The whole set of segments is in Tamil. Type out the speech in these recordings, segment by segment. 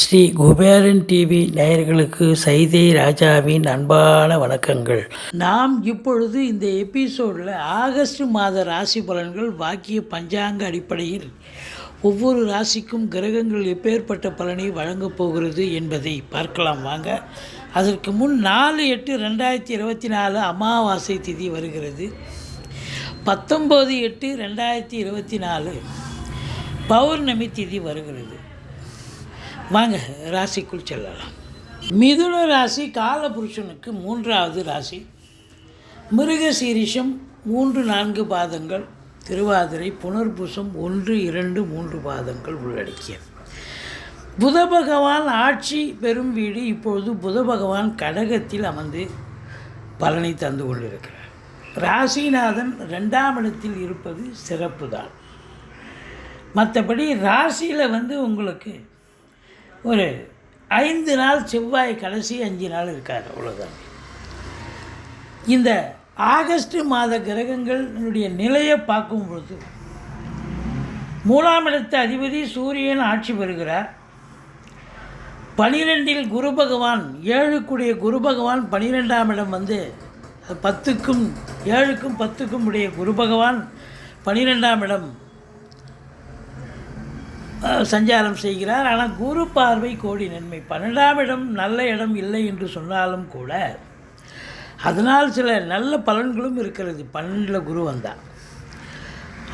ஸ்ரீ குபேரன் டிவி நேயர்களுக்கு சைதை ராஜாவின் அன்பான வணக்கங்கள். நாம் இப்பொழுது இந்த எபிசோடில் ஆகஸ்ட் மாத ராசி பலன்கள் வாக்கிய பஞ்சாங்க அடிப்படையில் ஒவ்வொரு ராசிக்கும் கிரகங்கள் எப்பேற்பட்ட பலனை வழங்கப் போகிறது என்பதை பார்க்கலாம் வாங்க. அதற்கு முன் நாலு எட்டு ரெண்டாயிரத்தி இருபத்தி நாலு அமாவாசை திதி வருகிறது. பத்தொம்போது எட்டு ரெண்டாயிரத்தி இருபத்தி நாலு பௌர்ணமி திதி வருகிறது. வாங்க ராசிக்குள் செல்லலாம். மிதுன ராசி காலபுருஷனுக்கு மூன்றாவது ராசி. மிருக சீரிஷம் மூன்று நான்கு பாதங்கள். திருவாதிரை புனர்பூசம் ஒன்று இரண்டு மூன்று பாதங்கள் உள்ளடக்கியது புத பகவான் ஆட்சி பெறும் வீடு இப்பொழுது புத பகவான் கடகத்தில் அமர்ந்து பலனை தந்து கொண்டிருக்கிறார். ராசிநாதன் ரெண்டாம் இடத்தில் இருப்பது சிறப்பு தான் மற்றபடி ராசியில் வந்து உங்களுக்கு ஒரு ஐந்து நாள் செவ்வாய் கடைசி அஞ்சு நாள் இருக்கார் அவ்வளோதான் இந்த ஆகஸ்ட் மாத கிரகங்களுடைய நிலையை பார்க்கும் பொழுது மூணாம் இடத்து அதிபதி சூரியன் ஆட்சி பெறுகிறார். பனிரெண்டில் குரு பகவான் ஏழுக்குடைய குரு பகவான் பனிரெண்டாம் இடம் வந்து பத்துக்கும் ஏழுக்கும் பத்துக்கும் உடைய குரு பகவான் பனிரெண்டாம் இடம் சஞ்சாரம் செய்கிறார். ஆனால் குரு பார்வை கோடி நன்மை. பன்னெண்டாம் இடம் நல்ல இடம் இல்லை என்று சொன்னாலும் கூட அதனால் சில நல்ல பலன்களும் இருக்கிறது. பன்னெண்டில் குரு வந்தால்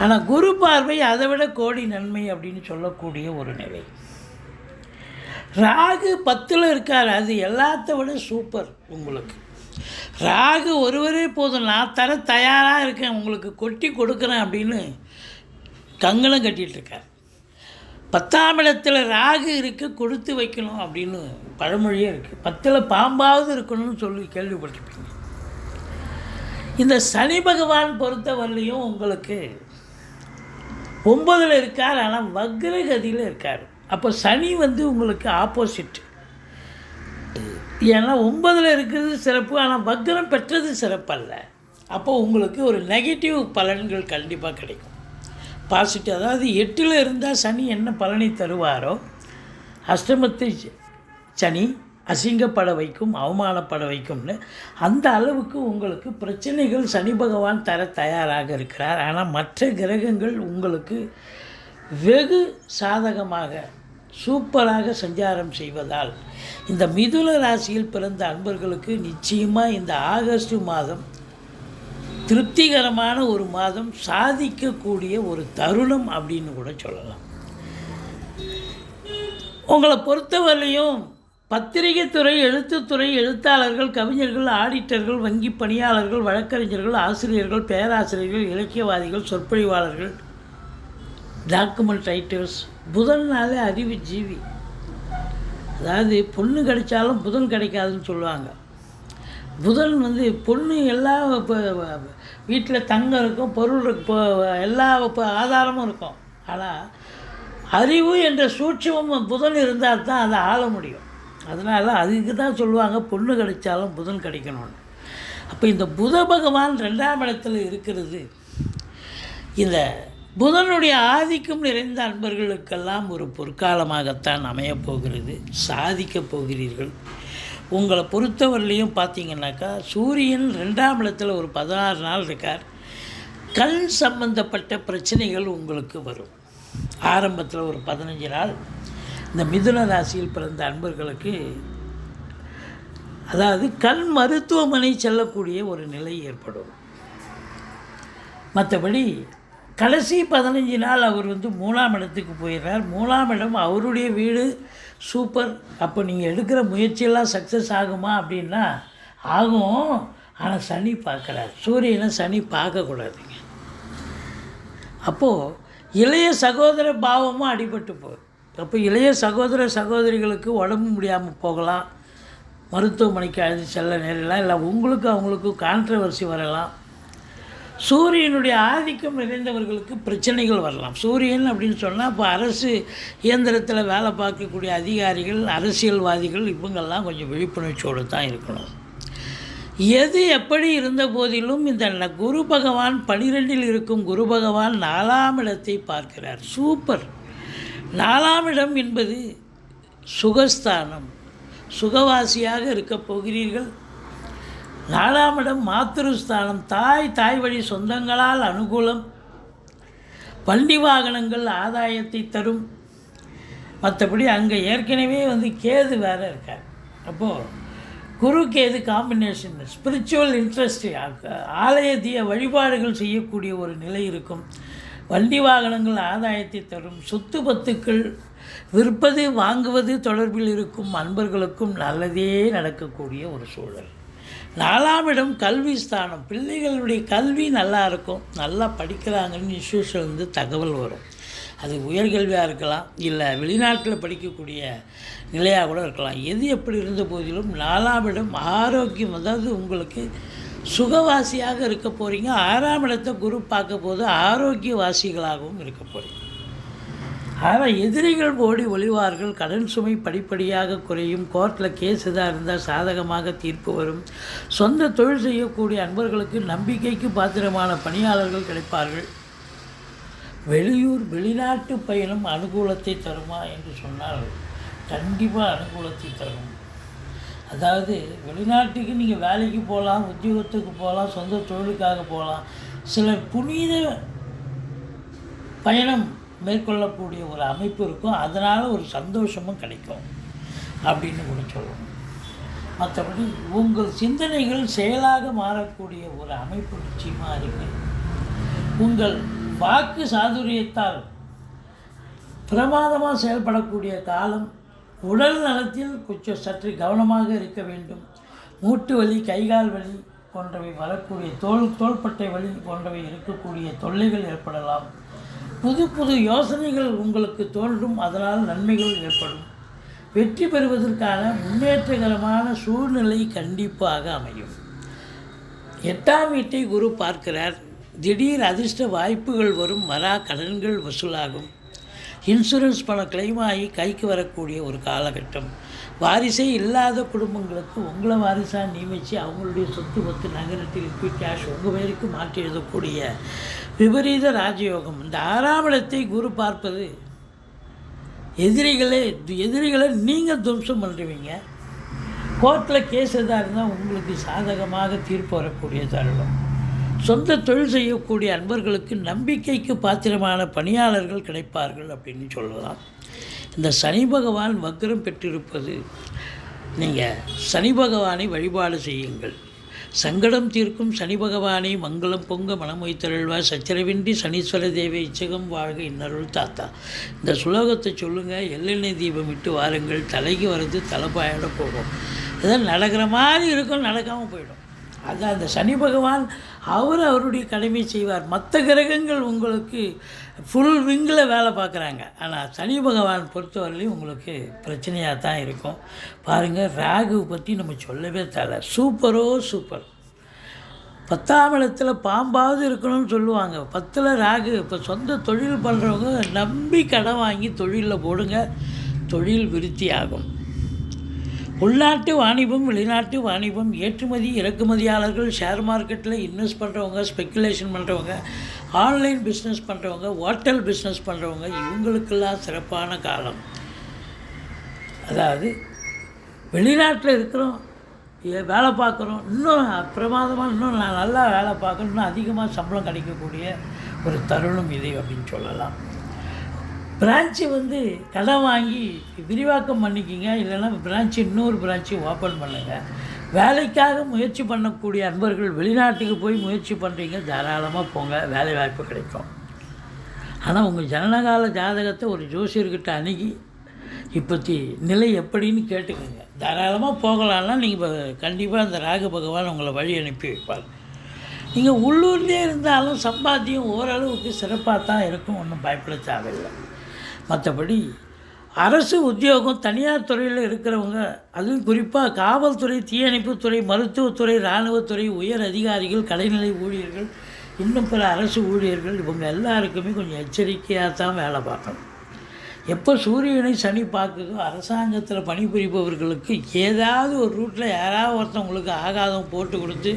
ஆனால் குரு பார்வை அதை விட கோடி நன்மை அப்படின்னு சொல்லக்கூடிய ஒரு நிலை. ராகு பத்தில் இருக்கார். அது எல்லாத்த விட சூப்பர் உங்களுக்கு. ராகு ஒருவரே போதும். நான் தர தயாராக இருக்கேன். உங்களுக்கு கொட்டி கொடுக்குறேன் அப்படின்னு கங்கணம் கட்டிகிட்டு இருக்கார். பத்தாம் இடத்துல ராகு இருக்க கொடுத்து வைக்கணும் அப்படின்னு பழமொழியே இருக்குது பத்தில் பாம்பாவது இருக்கணும்னு சொல்லி கேள்விப்பட்டிருப்பீங்க. இந்த சனி பகவான் பொறுத்தவரையிலையும் உங்களுக்கு ஒன்பதில் இருக்கார் ஆனால் வக்ரகதியில் இருக்கார். அப்போ சனி வந்து உங்களுக்கு ஆப்போசிட் ஏன்னா ஒன்பதில் இருக்கிறது சிறப்பு ஆனால் வக்ரம் பெற்றது சிறப்பல்ல. அப்போ உங்களுக்கு ஒரு நெகட்டிவ் பலன்கள் கண்டிப்பாக கிடைக்கும். பாசிட்டிவ் அதாவது எட்டில் இருந்தால் சனி என்ன பலனை தருவாரோ அஷ்டமத்தை சனி அசிங்கப்பட வைக்கும் அவமானப்பட வைக்கும்னு அந்த அளவுக்கு உங்களுக்கு பிரச்சனைகள் சனி பகவான் தர தயாராக இருக்கிறார். ஆனால் மற்ற கிரகங்கள் உங்களுக்கு வெகு சாதகமாக சூப்பராக சஞ்சாரம் செய்வதால் இந்த மிதுன ராசியில் பிறந்த அன்பர்களுக்கு நிச்சயமாக இந்த ஆகஸ்ட் மாதம் திருப்திகரமான ஒரு மாதம் சாதிக்கக்கூடிய ஒரு தருணம் அப்படின்னு கூட சொல்லலாம். உங்களை பொறுத்தவரையிலையும் பத்திரிகைத்துறை எழுத்துத்துறை எழுத்தாளர்கள் கவிஞர்கள் ஆடிட்டர்கள் வங்கி பணியாளர்கள் வழக்கறிஞர்கள் ஆசிரியர்கள் பேராசிரியர்கள் இலக்கியவாதிகள் சொற்பொழிவாளர்கள் டாக்குமெண்ட் ரைட்டர்ஸ் புதன் நாளே அறிவு ஜீவி அதாவது பொண்ணு கிடைச்சாலும் புதன் கிடைக்காதுன்னு சொல்லுவாங்க. புதன் வந்து பொண்ணு எல்லா இப்போ வீட்டில் தங்கம் இருக்கும் பொருள் இருக்கு இப்போ எல்லா இப்போ ஆதாரமும் இருக்கும். ஆனால் அறிவு என்ற சூட்சமும் புதன் இருந்தால் தான் அதை ஆள முடியும். அதனால் அதுக்கு தான் சொல்லுவாங்க பொண்ணு கிடைச்சாலும் புதன் கிடைக்கணும்னு. அப்போ இந்த புத பகவான் ரெண்டாம் இடத்துல இருக்கிறது இந்த புதனுடைய ஆதிக்கம் நிறைந்த அன்பர்களுக்கெல்லாம் ஒரு பொற்காலமாகத்தான் அமையப் போகிறது சாதிக்கப் போகிறீர்கள். உங்களை பொறுத்தவரையிலையும் பார்த்தீங்கன்னாக்கா சூரியன் ரெண்டாம் இடத்துல ஒரு பதினாறு நாள் இருக்கார். கண் சம்பந்தப்பட்ட பிரச்சனைகள் உங்களுக்கு வரும். ஆரம்பத்தில் ஒரு பதினஞ்சு நாள். இந்த மிதுன ராசியில் பிறந்த அன்பர்களுக்கு அதாவது கண் மருத்துவமனை செல்லக்கூடிய ஒரு நிலை ஏற்படும். மற்றபடி கடைசி பதினஞ்சு நாள் அவர் வந்து மூணாம் இடத்துக்கு போயிடுறார். மூணாம் இடம் அவருடைய வீடு சூப்பர். அப்போ நீங்கள் எடுக்கிற முயற்சியெல்லாம் சக்ஸஸ் ஆகுமா அப்படின்னா ஆகும். ஆனால் சனி பார்க்குறார். சூரியனை சனி பார்க்கக்கூடாதுங்க. அப்போது இளைய சகோதர பாவமும் அடிபட்டு போகுது. அப்போ இளைய சகோதர சகோதரிகளுக்கு உடம்பு முடியாமல் போகலாம். மருத்துவமனைக்கு அழைத்து செல்ல நேரலாம் இல்லை உங்களுக்கு அவங்களுக்கும் கான்ட்ரவர்சி வரலாம். சூரியனுடைய ஆதிக்கம் நிறைந்தவர்களுக்கு பிரச்சனைகள் வரலாம். சூரியன் அப்படின்னு சொன்னால் இப்போ அரசு இயந்திரத்தில் வேலை பார்க்கக்கூடிய அதிகாரிகள் அரசியல்வாதிகள் இவங்கெல்லாம் கொஞ்சம் விழிப்புணர்ச்சியோடு தான் இருக்கணும். எது எப்படி இருந்த போதிலும் இந்த ந- குரு பகவான் பனிரெண்டில் இருக்கும் குரு பகவான் நாலாம் இடத்தை பார்க்கிறார். சூப்பர். நாலாம் இடம் என்பது சுகஸ்தானம். சுகவாசியாக இருக்கப் போகிறீர்கள். நாலாம் இடம் மாத்திருஸ்தானம். தாய் தாய் வழி சொந்தங்களால் அனுகூலம். வண்டி வாகனங்கள் ஆதாயத்தை தரும். மற்றபடி அங்கே ஏற்கனவே வந்து கேது வேறு இருக்கார். அப்போது Guru Ketu combination spiritual interest ஆலயத்திய வழிபாடுகள் செய்யக்கூடிய ஒரு நிலை இருக்கும். வண்டி வாகனங்கள் ஆதாயத்தை தரும். சொத்து பத்துக்கள் விற்பது வாங்குவது தொடர்பில் இருக்கும் அன்பர்களுக்கும் நல்லதே நடக்கக்கூடிய ஒரு சூழல். நாலாம் இடம் கல்வி ஸ்தானம். பிள்ளைகளுடைய கல்வி நல்லா இருக்கும். நல்லா படிக்கிறாங்கன்னு இன்ஸ்டியூஷன் வந்து தகவல் வரும். அது உயர்கல்வியாக இருக்கலாம் இல்லை வெளிநாட்டில் படிக்கக்கூடிய நிலையாக கூட இருக்கலாம். எது எப்படி இருந்த போதிலும் நாலாம் இடம் ஆரோக்கியம் அதாவது உங்களுக்கு சுகவாசியாக இருக்க போகிறீங்க ஆறாம் இடத்தை குரு பார்க்க போது ஆரோக்கியவாசிகளாகவும் இருக்க போகிறீங்க ஆனால் எதிரிகள் ஓடி ஒளிவார்கள். கடன் சுமை படிப்படியாக குறையும். கோர்ட்டில் கேஸ் எதாக இருந்தால் சாதகமாக தீர்ப்பு வரும். சொந்த தொழில் செய்யக்கூடிய அன்பர்களுக்கு நம்பிக்கைக்கு பாத்திரமான பணியாளர்கள் கிடைப்பார்கள். வெளியூர் வெளிநாட்டு பயணம் அனுகூலத்தை தருமா என்று சொன்னால் கண்டிப்பாக அனுகூலத்தை தரும். அதாவது வெளிநாட்டுக்கு நீங்கள் வேலைக்கு போகலாம் உத்தியோகத்துக்கு போகலாம் சொந்த தொழிலுக்காக போகலாம் சிலர் புனித பயணம் மேற்கொள்ளக்கூடிய ஒரு அமைப்பு இருக்கும். அதனால் ஒரு சந்தோஷமும் கிடைக்கும் அப்படின்னு கூட சொல்லணும் மற்றபடி உங்கள் சிந்தனைகள் செயலாக மாறக்கூடிய ஒரு அமைப்பு நிச்சயமாக இருக்குது உங்கள் வாக்கு சாதுரியத்தால் பிரமாதமாக செயல்படக்கூடிய காலம் உடல் நலத்தில் கொஞ்சம் சற்று கவனமாக இருக்க வேண்டும். மூட்டு வலி கைகால் வலி போன்றவை வரக்கூடிய தோல் தோள்பட்டை வலி போன்றவை இருக்கக்கூடிய தொல்லைகள் ஏற்படலாம். புது புது யோசனைகள் உங்களுக்கு தோன்றும் அதனால் நன்மைகள் ஏற்படும். வெற்றி பெறுவதற்கான முன்னேற்றகரமான சூழ்நிலை கண்டிப்பாக அமையும். எட்டாம் வீட்டை குரு பார்க்கிறார். திடீர் அதிர்ஷ்ட வாய்ப்புகள் வரும் வரா கடன்கள் வசூலாகும். இன்சூரன்ஸ் பணம் claim ஆகி கைக்கு வரக்கூடிய ஒரு காலகட்டம். வாரிசே இல்லாத குடும்பங்களுக்கு உங்களை வாரிசாக நியமித்து அவங்களுடைய சொத்து பத்து நகரத்தில் லிக்விட் கேஷ் உங்கள் பேருக்கு மாற்றி எழுதக்கூடிய விபரீத ராஜயோகம். இந்த ஆறாம் இடத்தை குரு பார்ப்பது எதிரிகளே எதிரிகளை நீங்கள் துவம்சம் பண்ணுறீங்க கோர்ட்டில் கேஸ் எதாக இருந்தால் உங்களுக்கு சாதகமாக தீர்ப்பு வரக்கூடிய தருணம் சொந்த தொழில் செய்யக்கூடிய அன்பர்களுக்கு நம்பிக்கைக்கு பாத்திரமான பணியாளர்கள் கிடைப்பார்கள் அப்படின்னு சொல்லலாம். இந்த சனி பகவான் வக்ரம் பெற்றிருப்பது நீங்கள் சனி பகவானை வழிபாடு செய்யுங்கள். சங்கடம் தீர்க்கும் சனி பகவானை மங்களம் பொங்க மனமொய்த்தருள்வா சச்சரவின்றி சனீஸ்வர தேவை இச்சகம் வாழ்க இன்னருள் தாத்தா. இந்த சுலோகத்தை சொல்லுங்கள் எள்ளெண்ணெய் தீபம் இட்டு வாருங்கள் தலைக்கு வர்றது தலைப்பாயோட போகும். இதெல்லாம் நடக்கிற மாதிரி இருக்கும் நடக்காமல் போயிடும். அதான் அந்த சனி பகவான் அவர் அவருடைய கடமை செய்வார். மற்ற கிரகங்கள் உங்களுக்கு ஃபுல் விங்கில் வேலை பார்க்குறாங்க. ஆனால் சனி பகவான் பொறுத்தவரையிலையும் உங்களுக்கு பிரச்சனையாக தான் இருக்கும். பாருங்கள் ராகு பற்றி நம்ம சொல்லவே தேவை சூப்பரோ சூப்பர் பத்தாம் இடத்துல பாம்பாவது இருக்கணும்னு சொல்லுவாங்க. பத்தில் ராகு இப்போ சொந்த தொழில் பண்ணுறவங்க நம்பி கடன் வாங்கி தொழிலில் போடுங்க. தொழில் விருத்தி ஆகும் உள்நாட்டு வாணிபம் வெளிநாட்டு வாணிபம் ஏற்றுமதி இறக்குமதியாளர்கள் ஷேர் மார்க்கெட்டில் இன்வெஸ்ட் பண்ணுறவங்க ஸ்பெக்குலேஷன் பண்ணுறவங்க ஆன்லைன் பிஸ்னஸ் பண்ணுறவங்க ஹோட்டல் பிஸ்னஸ் பண்ணுறவங்க இவங்களுக்கெல்லாம் சிறப்பான காலம். அதாவது வெளிநாட்டில் இருக்கிறோம் வேலை பார்க்குறோம் இன்னும் பிரமாதமாக இன்னும் நான் நல்லா வேலை பார்க்கணும் இன்னும் அதிகமாக சம்பளம் கிடைக்கக்கூடிய ஒரு தருணம் இது அப்படின்னு சொல்லலாம். பிரான்ச்சு வந்து கடன் வாங்கி விரிவாக்கம் பண்ணிக்கிங்க இல்லைன்னா பிரான்ச்சு இன்னொரு பிரான்ச்சு ஓப்பன் பண்ணுங்கள் வேலைக்காக முயற்சி பண்ணக்கூடிய அன்பர்கள் வெளிநாட்டுக்கு போய் முயற்சி பண்ணுறீங்க தாராளமாக போங்க வேலை வாய்ப்பு கிடைக்கும். ஆனால் உங்கள் ஜனனகால ஜாதகத்தை ஒரு ஜோசியர்கிட்ட அணுகி இப்போத்தி நிலை எப்படின்னு கேட்டுக்கோங்க. தாராளமாக போகலான்னா நீங்கள் கண்டிப்பாக அந்த ராகு பகவான் உங்களை வழி அனுப்பி வைப்பார். நீங்கள் உள்ளூர்லேயே இருந்தாலும் சம்பாத்தியம் ஓரளவுக்கு சிறப்பாக தான் இருக்கும் ஒன்றும் பயப்பட தேவையில்லை. மற்றபடி அரசு உத்தியோகம் தனியார் துறையில் இருக்கிறவங்க அதுவும் குறிப்பாக காவல்துறை தீயணைப்புத்துறை மருத்துவத்துறை இராணுவத்துறை உயர் அதிகாரிகள் கடைநிலை ஊழியர்கள் இன்னும் பிற அரசு ஊழியர்கள் இவங்க எல்லாருக்குமே கொஞ்சம் எச்சரிக்கையாக தான் வேலை பார்க்கணும். எப்போ சூரியனை சனி பார்க்குதோ அரசாங்கத்தில் பணிபுரிபவர்களுக்கு ஏதாவது ஒரு ரூட்டில் யாராவது ஒருத்தவங்களுக்கு ஆகாதம் போட்டு கொடுத்து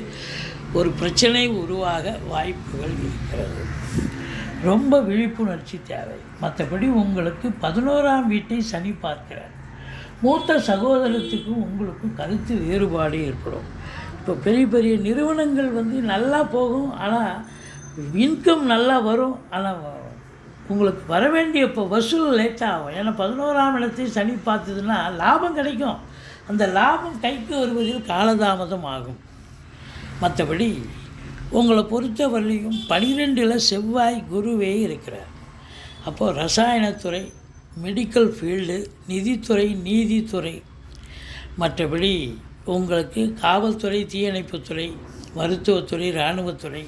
ஒரு பிரச்சனை உருவாக வாய்ப்புகள் இருக்கிறது. ரொம்ப விழிப்புணர்ச்சி தேவை. மற்றபடி உங்களுக்கு பதினோராம் வீட்டை சனி பார்க்கிறார். மூத்த சகோதரத்துக்கும் உங்களுக்கும் கருத்து வேறுபாடு ஏற்படும். இப்போ பெரிய பெரிய நிறுவனங்கள் வந்து நல்லா போகும் ஆனால் இன்கம் நல்லா வரும் ஆனால் உங்களுக்கு வர வேண்டிய இப்போ வசூல் லேட்டாக ஆகும். ஏன்னா பதினோராம் இடத்தை சனி பார்த்ததுன்னா லாபம் கிடைக்கும். அந்த லாபம் கைக்கு வருவதில் காலதாமதம் ஆகும். மற்றபடி உங்களை பொறுத்தவரையிலையும் பனிரெண்டில் செவ்வாய் குருவே இருக்கிறார். அப்போது ரசாயனத்துறை மெடிக்கல் ஃபீல்டு நிதித்துறை நீதித்துறை மற்றபடி உங்களுக்கு காவல்துறை தீயணைப்புத்துறை மருத்துவத்துறை இராணுவத்துறை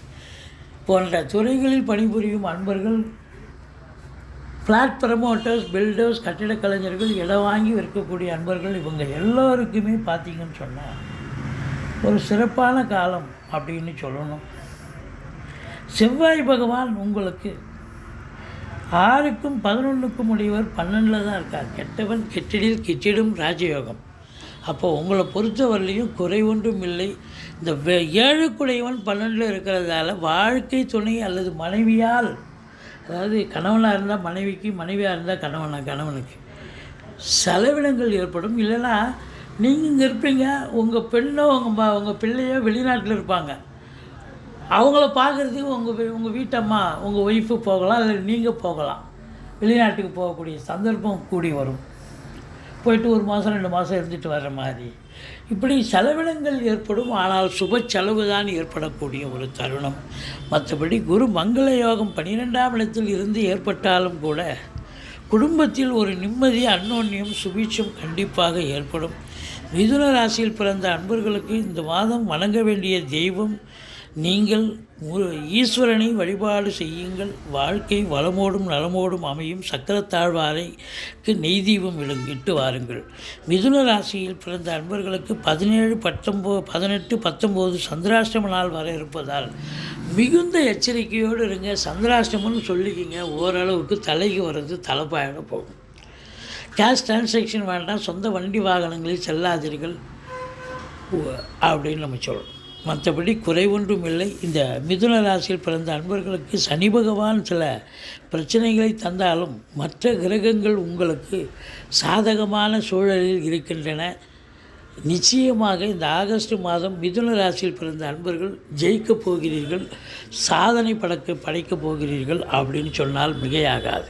போன்ற துறைகளில் பணிபுரியும் அன்பர்கள் ஃப்ளாட் ப்ரமோட்டர்ஸ் பில்டர்ஸ் கட்டிடக் கலைஞர்கள் இடம் வாங்கி விற்கக்கூடிய அன்பர்கள் இவங்க எல்லோருக்குமே பார்த்தீங்கன்னு சொன்னால் ஒரு சிறப்பான காலம் அப்படின்னு சொல்லணும். செவ்வாய் பகவான் உங்களுக்கு ஆறுக்கும் பதினொன்றுக்கும் உடையவர் பன்னெண்டில் தான் இருக்கார். கெட்டவன் கெட்டிடில் கிட்டிடும் ராஜயோகம். அப்போ உங்களை பொறுத்தவரையிலையும் குறை ஒன்றும் இல்லை. இந்த ஏழுக்குடையவன் பன்னெண்டில் இருக்கிறதால வாழ்க்கை துணை அல்லது மனைவியால் அதாவது கணவனாக இருந்தால் மனைவிக்கு மனைவியாக இருந்தால் கணவனா கணவனுக்கு செலவினங்கள் ஏற்படும். இல்லைன்னா நீங்கள் இங்கே இருப்பீங்க உங்கள் பெண்ணோ உங்கள் உங்கள் பிள்ளையோ வெளிநாட்டில் இருப்பாங்க. அவங்கள பார்க்குறதுக்கு உங்கள் உங்கள் வீட்டம்மா உங்கள் ஒய்ஃபு போகலாம் இல்லை நீங்கள் போகலாம். வெளிநாட்டுக்கு போகக்கூடிய சந்தர்ப்பம் கூடி வரும். போயிட்டு ஒரு மாதம் ரெண்டு மாதம் இருந்துட்டு வர்ற மாதிரி. இப்படி செலவினங்கள் ஏற்படும் ஆனால் சுப செலவு தான் ஏற்படக்கூடிய ஒரு தருணம். மற்றபடி குரு மங்கள யோகம் பன்னிரெண்டாம் இடத்தில் இருந்து ஏற்பட்டாலும் கூட குடும்பத்தில் ஒரு நிம்மதி அன்னோன்யம் சுபீட்சம் கண்டிப்பாக ஏற்படும். மிதுன ராசியில் பிறந்த அன்பர்களுக்கு இந்த மாதம் வணங்க வேண்டிய தெய்வம் நீங்கள் மு- ஈஸ்வரனை வழிபாடு செய்யுங்கள். வாழ்க்கை வளமோடும் நலமோடும் அமையும். சக்கரத்தாழ்வாரைக்கு நெய் தீபம் இட்டு வாருங்கள். மிதுன ராசியில் பிறந்த அன்பர்களுக்கு பதினேழு பத்தொம்போ பதினெட்டு பத்தொம்போது சந்திராஷ்டம நாள் வர இருப்பதால் மிகுந்த எச்சரிக்கையோடு இருங்க. சந்திராஷ்டமம்னு சொல்லிக்கிங்க. ஓரளவுக்கு தலைக்கு வர்றது தலைப்பாயிட போகும். கேஷ் டிரான்சாக்ஷன் வேண்டாம் சொந்த வண்டி வாகனங்களில் செல்லாதீர்கள். அப்படின்னு நம்ம சொல்லணும். மற்றபடி குறைவொன்றும் இல்லை. இந்த மிதுன ராசியில் பிறந்த அன்பர்களுக்கு சனி பகவான் சில பிரச்சனைகளை தந்தாலும் மற்ற கிரகங்கள் உங்களுக்கு சாதகமான சூழலில் இருக்கின்றன. நிச்சயமாக இந்த ஆகஸ்ட் மாதம் மிதுன ராசியில் பிறந்த அன்பர்கள் ஜெயிக்கப் போகிறீர்கள் சாதனை படைக்க படைக்கப் போகிறீர்கள் அப்படின்னு சொன்னால் மிகையாகாது.